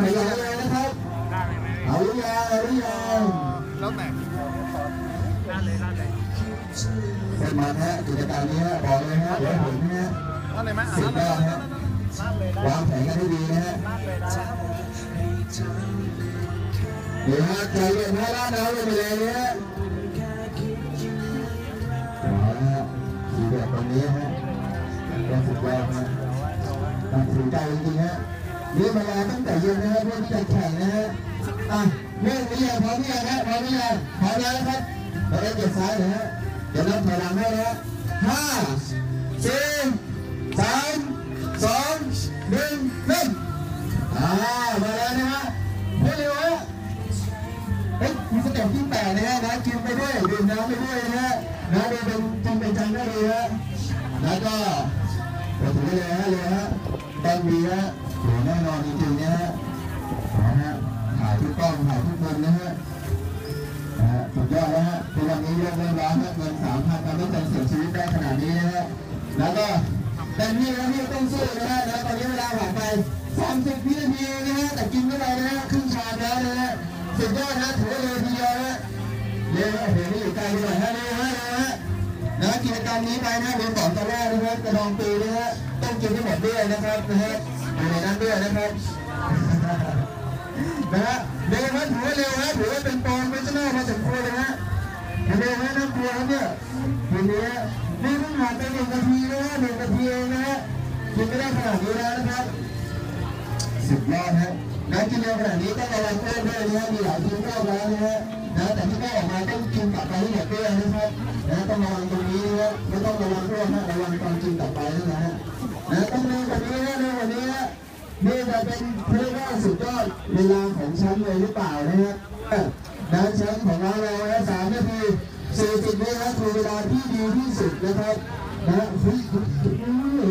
ถอยหลังนะครับ เอาหรือยังเอาหรือยังแล้วแต่ลาดเลยลาดเลยเป็นมาฮะกิจการนี้ฮะบอกเลยฮะเดี๋ยวผมนะฮะลาดเลยไหมอะสุดยอดฮะวางแผนกันให้ดีนะฮะเดี๋ยวฮะใจเย็นฮะล่าดน้ำลงไปเลยนะฮะเอฮะสีแบบตรงนี้ฮะก็สุดยอดฮะตัดสินใจจริงๆฮะ เรียกมาตั้งแต่เย็นนะฮะเพื่อที่จะแข่งนะฮะอะเรื่องนี้ยังพร้อมหรือยังฮะพร้อมหรือยังพร้อมแล้วนะครับเราเล่นเกียร์ซ้ายนะฮะเดี๋ยวนับถอยหลังให้นะฮะห้าสี่สามสองหนึ่งเริ่มอ่ามาแล้วนะฮะไม่เร็วฮะเฮ้ยมีสเต็ปที่แปดนะฮะนะกินไปด้วยดื่มน้ำไปด้วยนะฮะนะดูเป็นจริงเป็นจังได้เลยฮะแล้วก็เราถือเลยฮะเลยฮะ ต้งมีฮะโหแน่นอนจริงๆนะฮะนะฮะถ่ายทุกกล้องถ่ายทุกมุมนะฮะนะฮะสุดยอดนะฮะทุกวันนี้เรื่องเรื่องร้อนเงินสามพันทำให้คนเสียชีวิตได้ขนาดนี้นะฮะแล้วก็แต่นี่นะที่ต้องสู้นะฮะนะตอนนี้เวลาผ่านไป30วินาทีนะฮะแต่กินไม่ได้นะฮะครึ่งชามแล้วนะฮะสุดยอดนะถือว่าเร็วทีเดียวนะเร็วโอ้โหนี่อยู่ไกลหน่อยฮะเร็วฮะเร็วฮะนะกิจกรรมนี้ไปนะเรียนสอนตอนแรกนะครับกระดองปีนะฮะ ต้องกินให้หมดด้วยนะครับนะฮะอยู่ในนั้นด้วยนะครับนะฮะเร็วฮะถือว่าเร็วฮะถือว่าเป็นโปรเฟชชั่นอลพอสมควรเลยฮะเร็วฮะน่ากลัวครับเนี่ยทีนี้ฮะนี่เพิ่งผ่านไปหนึ่งนาทีนะฮะหนึ่งนาทีเองนะฮะกินไม่ได้ขนาดนี้แล้วนะครับสุดยอดฮะ นะกินเร็วขนาดนี้ต้องระวังอ้วนด้วยนะฮะมีหลายทีมก็แล้วนะฮะนะแต่ที่ก็ออกมาต้องกินกลับไปให้หมดด้วยนะครับนะต้องระวังตรงนี้นะฮะไม่ต้องระวังอ้วนนะระวังตอนกินกลับไปนะฮะนะต้องเร็วกว่านี้นะเร็วกว่านี้ฮะนี่จะเป็นเพื่อว่าสุดยอดเวลาของแชมป์เลยหรือเปล่านะฮะนะแชมป์ของเราเรานะสามนาทีสี่สิบวินะคือเวลาที่ดีที่สุดนะครับนะเฮ้ย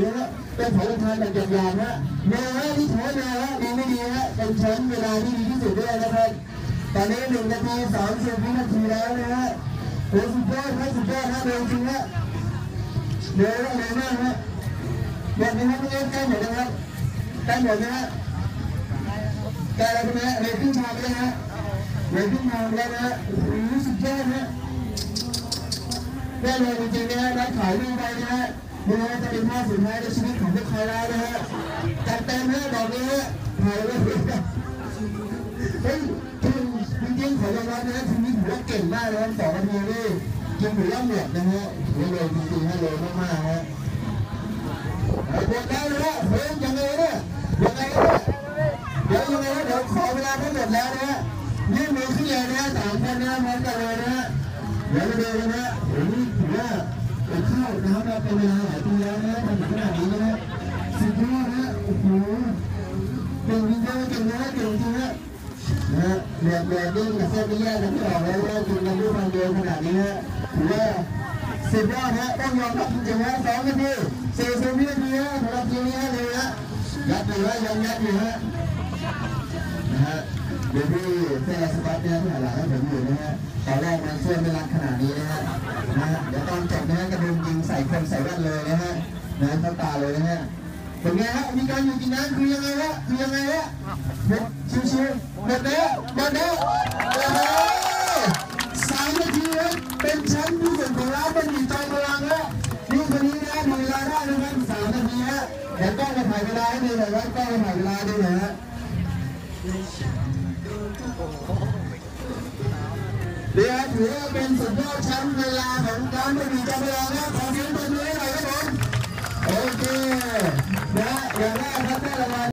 นะฮะเป็นผลทานแบบหยาบๆนะเนื้อฮะที่ถือว่าเนื้อฮะดีไม่ดีฮะเป็น แชมป์เวลาที่ดีที่สุดด้วยนะครับ ตอนนี้หนึ่งนาทีสามสิบวินาทีแล้วนะฮะโอ้สุดยอดฮะสุดยอดฮะเร็วจริงฮะเร็วเร็วมากฮะหมดนะครับไม่นใกล้หมดนะครับใกล้หมดนะฮะใกล้แล้วใช่ไหมฮะเร็วขึ้นทางไปแล้วฮะเร็วขึ้นทางไปแล้วนะฮะโอ้โหสุดยอดฮะแน่นอนจริงๆนะฮะนักขายรูปไปนะฮะนี่นะจะเป็นภาพสุดท้ายในชีวิตของพวกเขาแล้วนะฮะจัดเต็มฮะดอกนี้ฮะ ถ่ายไว้เลยนะเฮ้ยคือจริงๆขอยอมรับนะทีนี้ถือว่าเก่งมากนะครับสองนาทีนี่กินถือว่าหมดนะฮะถือว่าเร็วจริงๆฮะเร็วมากๆฮะไอ้พวกได้เลยฮะเฮ้ยยังไงเนี่ยยังไงเนี่ยเดี๋ยวยังไงนะเดี๋ยวขอเวลาทั้งหมดแล้วนะฮะยื่นมือขึ้นเลยนะฮะสามคนนะพร้อมกันเลยนะฮะเดี๋ยวมาดูกันนะผมถือว่าเข้าวน้ำมาเป็นเวลาหลายปีแล้วนะทำถึงขนาดนี้นะ เรียบเรียบดิ้งกับเส้นไม่แยกกันที่ออกแล้วว่ากินกันด้วยความเร็วขนาดนี้นะถือว่าสุดยอดนะต้องยอมรับจริงๆนะสองนาทีสี่สิบวินาทีนะสำหรับทีมนี้นะเลยนะยัดอยู่นะยังยัดอยู่นะนะฮะเดี๋ยวพี่เสื้อสก๊อตเนี่ยที่หันหลังให้ผมอยู่นะฮะตอนแรกมันเสื้อไม่รัดขนาดนี้นะฮะนะฮะเดี๋ยวตอนจบนะฮะกระดุมยิงใส่คนใส่แว่นเลยนะฮะนะเข้าตาเลยนะฮะ เป็นไงฮะมีการอยู่กินน้ำคือยังไงฮะคือยังไงฮะหมดชิวๆหมดแล้วหมดแล้วสามนาทีครับเป็นแชมป์ที่สุดของร้านเป็นดีใจพลังฮะนี่คนนี้นะดูเวลาได้นะครับสามนาทีฮะเดี๋ยวต้องมาถ่ายเวลาให้ดูหน่อยว่ากล้องมาถ่ายเวลาดูหน่อยฮะเดี๋ยวถือว่าเป็นสุดยอดแชมป์เวลาของการไม่มีจำเวลานะ